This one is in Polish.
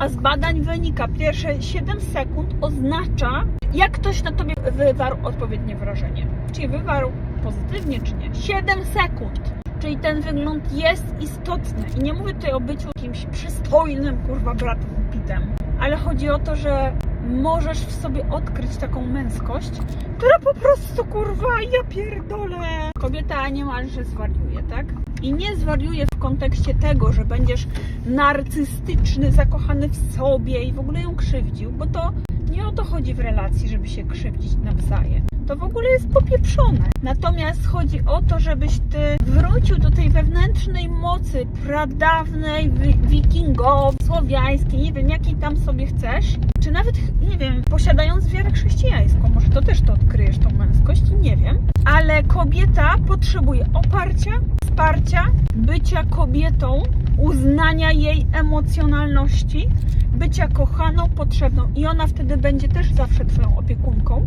A z badań wynika, pierwsze 7 sekund oznacza, jak ktoś na tobie wywarł odpowiednie wrażenie. Czyli wywarł pozytywnie, czy nie. 7 sekund. Czyli ten wygląd jest istotny. I nie mówię tutaj o byciu jakimś przystojnym, kurwa, bratem Pitem. Ale chodzi o to, że możesz w sobie odkryć taką męskość, która po prostu, kurwa, ja pierdolę. Kobieta niemalże zwariuje, tak? I nie zwariuje w kontekście tego, że będziesz narcystyczny, zakochany w sobie i w ogóle ją krzywdził, bo to nie o to chodzi w relacji, żeby się krzywdzić nawzajem. To w ogóle jest popieprzone. Natomiast chodzi o to, żebyś ty wrócił do tej wewnętrznej mocy pradawnej, wi- wikingowej, słowiańskiej, nie wiem, jakiej tam sobie chcesz. Czy nawet, nie wiem, posiadając wiarę chrześcijańską, może to też to odkryjesz, tą męskość, nie wiem. Ale kobieta potrzebuje oparcia, wsparcia, bycia kobietą, uznania jej emocjonalności, bycia kochaną, potrzebną. I ona wtedy będzie też zawsze twoją opiekunką